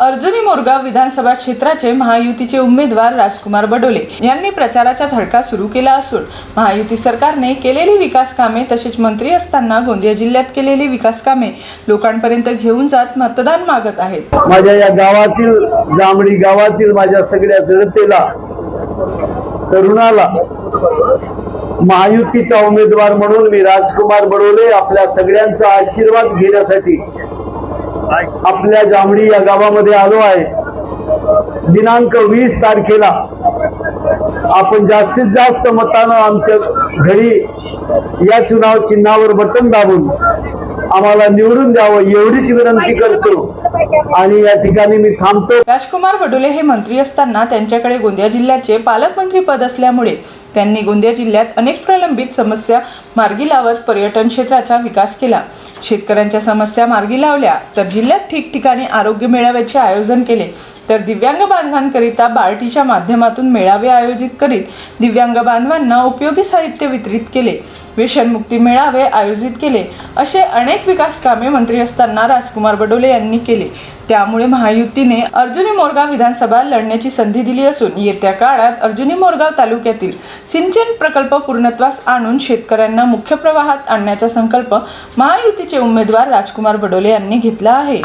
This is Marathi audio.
अर्जुनी मोरगाव विधानसभा क्षेत्राचे महायुतीचे उमेदवार राजकुमार बडोले यांनी प्रचाराचा धडका सुरू केला असून महायुती सरकारने केलेली विकास कामे तसेच मंत्री असताना गोंदिया जिल्ह्यात केलेली विकास कामे लोकांपर्यंत घेऊन जात मतदान मागत आहेत. माझ्या या गावातील जांभळी गावातील माझ्या सगळ्या जनतेला तरुणाला महायुतीचा उमेदवार म्हणून मी राजकुमार बडोले आपल्या सगळ्यांचा आशीर्वाद घेण्यासाठी आपल्या जांभळी या गावामध्ये आलो आहे. दिनांक वीस तारखेला आपण जास्तीत जास्त मतानं आमच्या घरी या चुनाव चिन्हावर बटन दाबून आम्हाला निवडून द्यावं एवढीच विनंती करतो. आणि या ठिकाणी मी थांबतो. राजकुमार बडोले हे मंत्री असताना त्यांच्याकडे गोंदिया जिल्ह्याचे पालकमंत्री पद असल्यामुळे त्यांनी गोंदिया जिल्ह्यात अनेक प्रलंबित समस्या मार्गी लावत पर्यटन क्षेत्राचा विकास केला. शेतकऱ्यांच्या समस्या मार्गी लावल्या तर जिल्ह्यात ठिकठिकाणी आरोग्य मेळाव्याचे आयोजन केले. तर दिव्यांग बांधवांकरिता बार्टीच्या माध्यमातून मेळावे आयोजित करीत दिव्यांग बांधवांना उपयोगी साहित्य वितरित केले. व्यसनमुक्ती मेळावे आयोजित केले. असे अनेक विकास कामे मंत्री असताना राजकुमार बडोले यांनी केले. केले. त्यामुळे महायुतीने अर्जुनी मोरगाव विधानसभा लढण्याची संधी दिली असून येत्या काळात अर्जुनी मोरगाव तालुक्यातील सिंचन प्रकल्प पूर्णत्वास आणून शेतकऱ्यांना मुख्य प्रवाहात आणण्याचा संकल्प महायुतीचे उमेदवार राजकुमार बडोले यांनी घेतला आहे.